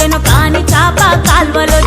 పట్టెను కాని చాప కాల్వలో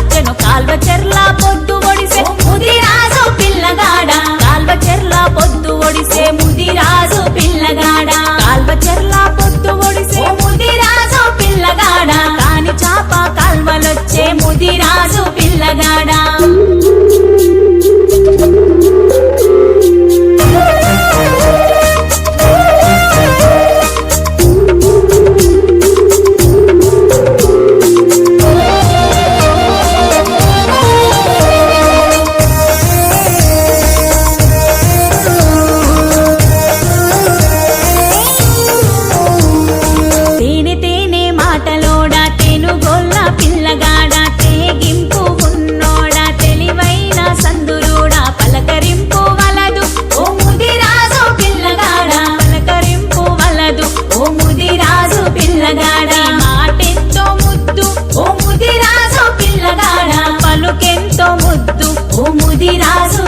దిరాసు